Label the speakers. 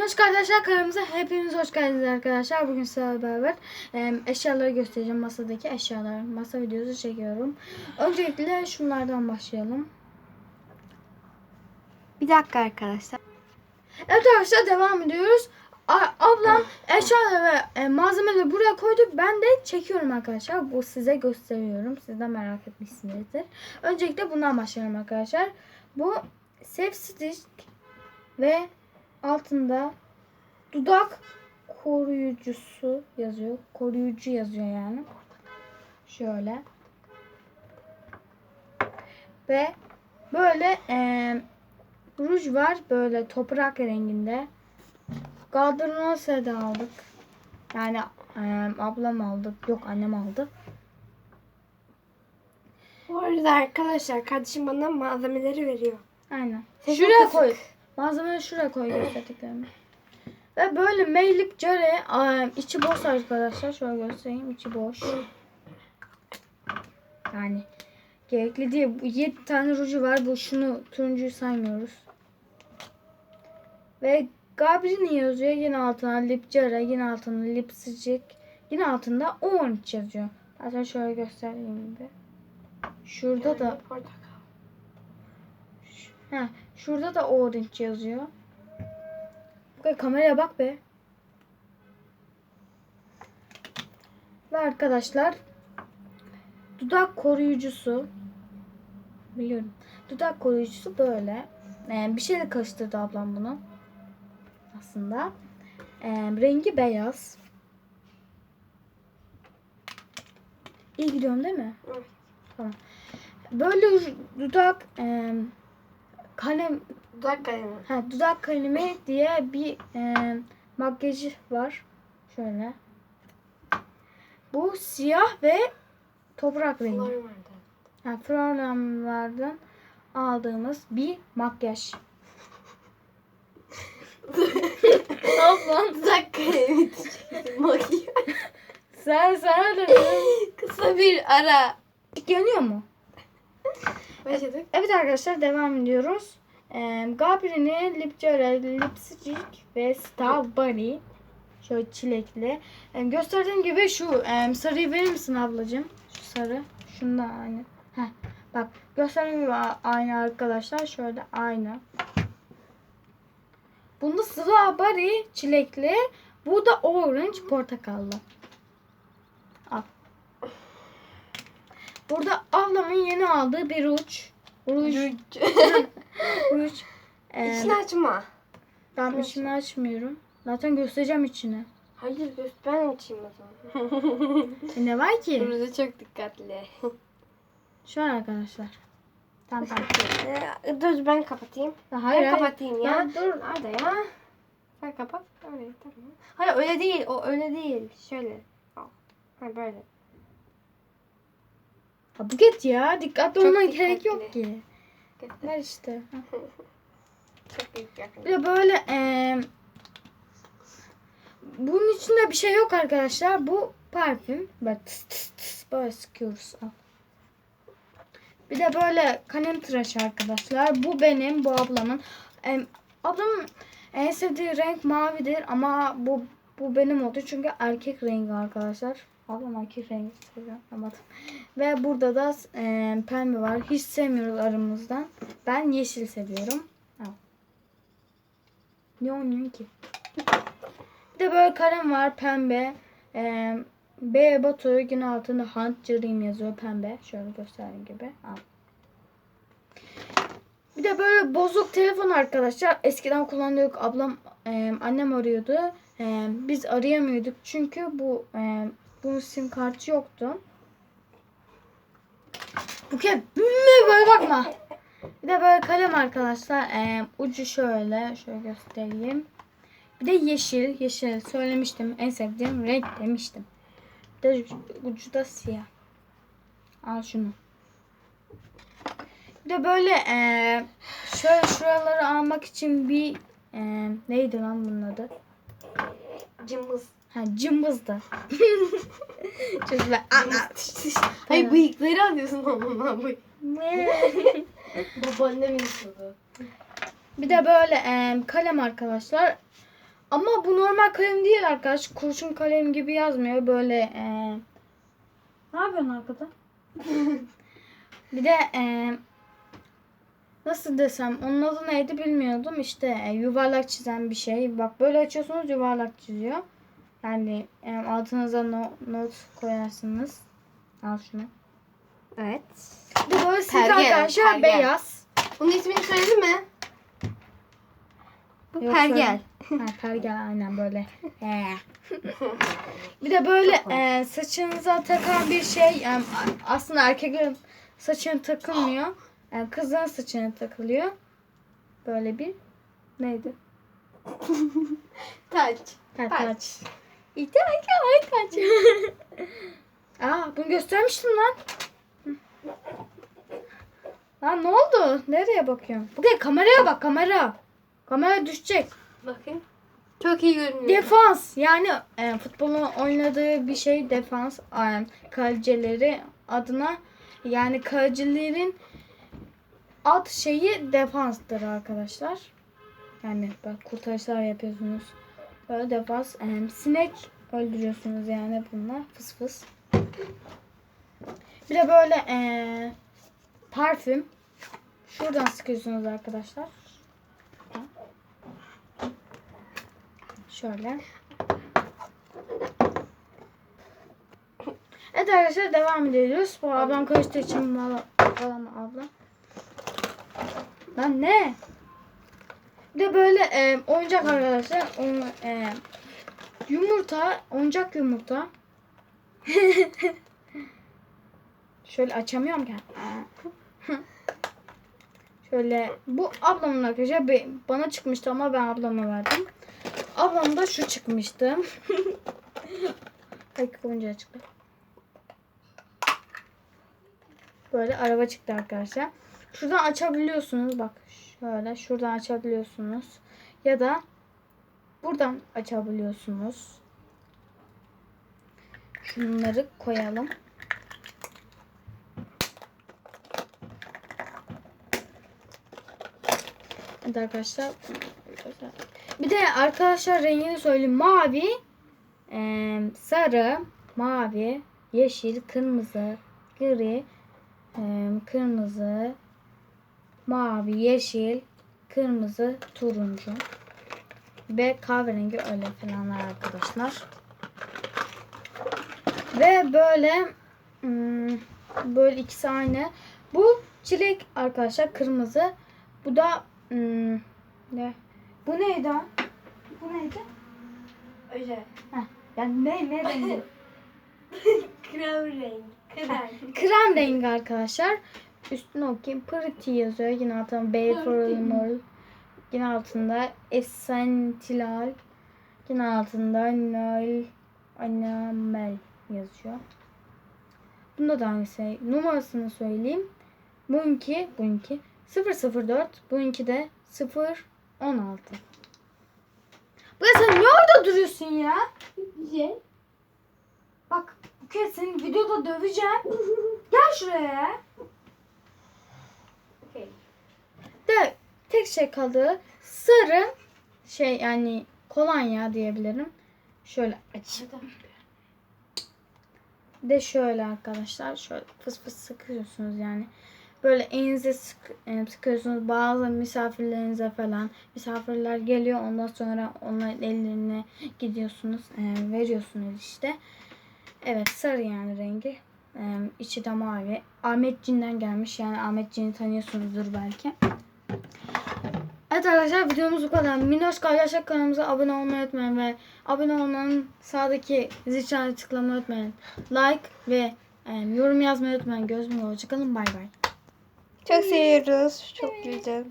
Speaker 1: Hoş arkadaşlar kanalımıza hepiniz hoş geldiniz arkadaşlar. Bugün sizlerle beraber e, eşyaları göstereceğim. Masadaki eşyalar. Masa videosu çekiyorum. Öncelikle şunlardan başlayalım.
Speaker 2: Bir dakika arkadaşlar.
Speaker 1: Evet arkadaşlar devam ediyoruz. A- ablam eşyaları ve e, malzemeleri buraya koydu. Ben de çekiyorum arkadaşlar. Bu size gösteriyorum. Siz de merak etmişsinizdir. Öncelikle bundan başlayalım arkadaşlar. Bu Safe Stitch ve altında dudak koruyucusu yazıyor. Koruyucu yazıyor yani. Şöyle. Ve böyle eee ruj var böyle toprak renginde. Gardırop da aldık. Yani eee, ablam aldı. Yok annem aldı.
Speaker 2: Bu arada arkadaşlar kardeşim bana malzemeleri veriyor.
Speaker 1: Aynen. Şuraya koy. Malzemeleri şuraya koy gösterdiklerimi. Ve böyle meylik eee, içi boş arkadaşlar. Şöyle göstereyim. içi boş. Yani gerekli değil. Bu 7 tane ruju var. Bu şunu turuncuyu saymıyoruz. Ve Gabrini yazıyor. Yine altına Lipcara, yine altına Lipsicik, yine altında 13 yazıyor. Zaten şöyle göstereyim bir. Şurada da
Speaker 2: Portakal.
Speaker 1: Ha, şurada da orange yazıyor. Bak kameraya bak be. Ve arkadaşlar dudak koruyucusu biliyorum. Dudak koruyucusu böyle. Ee, bir şeyle karıştırdı ablam bunu. Aslında. Ee, rengi beyaz. İyi gidiyorum değil mi?
Speaker 2: Evet.
Speaker 1: Tamam. Böyle dudak e, kalem
Speaker 2: Dudak kalemi.
Speaker 1: Ha, dudak kalemi diye bir e, makyajı var. Şöyle. Bu siyah ve toprak rengi.
Speaker 2: Normalde.
Speaker 1: Ha, Florlamlardan aldığımız bir makyaj. yapalım?
Speaker 2: Dudak kalemi. Makyaj.
Speaker 1: Sen sana da
Speaker 2: Kısa bir ara.
Speaker 1: yanıyor mu?
Speaker 2: Başladık.
Speaker 1: Evet arkadaşlar devam ediyoruz. Ee, Gabriel'in Lipcara, Lipstick ve Starberry. Şöyle çilekli. Ee, gösterdiğim gibi şu e, sarıyı verir misin ablacığım? Şu sarı. Şunda aynı. Heh, bak gösterdiğim gibi aynı arkadaşlar. Şöyle aynı. Bunda strawberry çilekli. Bu da orange portakallı. Burada ablamın yeni aldığı bir ruj. Ruj. Ruj. Ee,
Speaker 2: İçini açma.
Speaker 1: ben içini açmıyorum. Zaten göstereceğim içini.
Speaker 2: Hayır göz ben açayım o zaman.
Speaker 1: E, ne var ki?
Speaker 2: Burada çok dikkatli.
Speaker 1: Şu an arkadaşlar. Tamam tamam.
Speaker 2: Ee, Dur ben kapatayım.
Speaker 1: Ya,
Speaker 2: Hayır, ben kapatayım ya.
Speaker 1: Ya dur.
Speaker 2: Nerede ya? Sen kapat. Öyle tamam. Hayır öyle değil. O öyle değil. Şöyle. Al. Ha böyle.
Speaker 1: Ha, Buket ya. Dikkatli
Speaker 2: Çok
Speaker 1: olmaya gerek
Speaker 2: dikkatli.
Speaker 1: yok ki. Ver işte.
Speaker 2: Çok dikkatli.
Speaker 1: De böyle eee bunun içinde bir şey yok arkadaşlar. Bu parfüm. Böyle tıs tıs tıs böyle sıkıyoruz. Al. Bir de böyle kalem tıraşı arkadaşlar. Bu benim, bu ablamın. Em, ablamın en sevdiği renk mavidir ama bu bu benim oldu çünkü erkek rengi arkadaşlar. Ablam erkek rengi seviyor. Anladım. Ve burada da e, pembe var. Hiç sevmiyoruz aramızdan. Ben yeşil seviyorum. Al. Ne oynuyorsun ki? Bir de böyle kalem var pembe. Ee, B batıyor yine altında Hunt Dream yazıyor pembe. Şöyle gösterdiğim gibi. Al. Bir de böyle bozuk telefon arkadaşlar. Eskiden kullanıyorduk. Ablam, e, annem arıyordu. E, biz arayamıyorduk çünkü bu e, bunun sim kartı yoktu. Buket böyle bakma. Bir de böyle kalem arkadaşlar. Ee, ucu şöyle. Şöyle göstereyim. Bir de yeşil. Yeşil söylemiştim. En sevdiğim renk demiştim. Bir de ucu da siyah. Al şunu. Bir de böyle ee, şöyle şuraları almak için bir ee, neydi lan bunun adı?
Speaker 2: Cımbız.
Speaker 1: Ha cımbızdı. Çocuklar.
Speaker 2: Hayır bıyıkları alıyorsun onunla bıyık. Babaannemin soru.
Speaker 1: Bir de böyle em, kalem arkadaşlar. Ama bu normal kalem değil arkadaş. Kurşun kalem gibi yazmıyor. Böyle eee ne yapıyorsun arkada? bir de eee nasıl desem onun adı neydi bilmiyordum. İşte e, yuvarlak çizen bir şey. Bak böyle açıyorsunuz yuvarlak çiziyor. Yani e, altınıza no- not koyarsınız. Al şunu.
Speaker 2: Evet.
Speaker 1: Bu böyle
Speaker 2: Pergel,
Speaker 1: arkadaşlar
Speaker 2: pergel.
Speaker 1: beyaz.
Speaker 2: Bunun ismini söyledin mi? Bu
Speaker 1: Yok,
Speaker 2: pergel.
Speaker 1: Ha, pergel aynen böyle. Bir de böyle e, saçınıza takan bir şey. yani aslında erkeklerin saçına takılmıyor. Yani kızların saçına takılıyor. Böyle bir neydi?
Speaker 2: Taç.
Speaker 1: Ha,
Speaker 2: Taç.
Speaker 1: taç. İşte ay taç. Aa bunu göstermiştim lan. Lan ne oldu? Nereye bakıyorsun? Bugün kameraya bak kamera. Kamera düşecek.
Speaker 2: Bakın. Çok iyi görünüyor.
Speaker 1: Defans yani e, futbolun oynadığı bir şey defans e, kalecileri adına yani kalecilerin ad şeyi defanstır arkadaşlar. Yani bak kurtarışlar yapıyorsunuz. Böyle defans. e, sinek öldürüyorsunuz yani bunlar fıs fıs. Bir de böyle e, parfüm. Şuradan sıkıyorsunuz arkadaşlar. Şöyle. Evet arkadaşlar devam ediyoruz. Bu ablam karıştığı için falan abla. Lan ne? Bir de böyle e, oyuncak arkadaşlar. Onu, e, yumurta, oyuncak yumurta. Şöyle açamıyorum ki. Şöyle bu ablamın arkadaşlar bana çıkmıştı ama ben ablama verdim. Ablam da şu çıkmıştı. Belki oyuncağı çıktı. Böyle araba çıktı arkadaşlar. Şuradan açabiliyorsunuz. Bak şöyle şuradan açabiliyorsunuz. Ya da buradan açabiliyorsunuz. Şunları koyalım. Evet arkadaşlar. Bir de arkadaşlar rengini söyleyeyim. Mavi, sarı, mavi, yeşil, kırmızı, gri, kırmızı, mavi, yeşil, kırmızı, turuncu ve kahverengi öyle falanlar arkadaşlar. Ve böyle hmm, böyle ikisi aynı. Bu çilek arkadaşlar kırmızı. Bu da hmm, ne? Bu neydi? Bu neydi?
Speaker 2: Öyle.
Speaker 1: Heh, yani ne ne rengi?
Speaker 2: Krem renk. Krem.
Speaker 1: Krem rengi arkadaşlar. Üstüne okuyayım. Pretty yazıyor. Yine altında B for Animal. Yine altında Essential. Yine altında Noel Enamel yazıyor. Bunda da aynı şey. Numarasını söyleyeyim. Bununki, bununki 004. Bununki de 016. Bu ya sen niye orada duruyorsun ya?
Speaker 2: Güzel.
Speaker 1: Bak bu kez seni videoda döveceğim. Gel şuraya.
Speaker 2: Okey.
Speaker 1: De tek şey kaldı. Sarı şey yani kolonya diyebilirim. Şöyle açayım. De şöyle arkadaşlar. Şöyle fıs fıs sıkıyorsunuz yani. Böyle elinize sık, e, sıkıyorsunuz bazı misafirlerinize falan. Misafirler geliyor ondan sonra onların ellerine gidiyorsunuz. e, veriyorsunuz işte. Evet sarı yani rengi. E, içi de mavi. Ahmet Cin'den gelmiş. Yani Ahmet Cin'i tanıyorsunuzdur belki. Evet arkadaşlar videomuz bu kadar. Minnoş Kardeşler kanalımıza abone olmayı unutmayın ve abone olmanın sağdaki zil çanını tıklamayı unutmayın. Like ve e, yorum yazmayı unutmayın. Gözümle hoşçakalın. Bay bay.
Speaker 2: Çok seviyoruz. Çok güzel.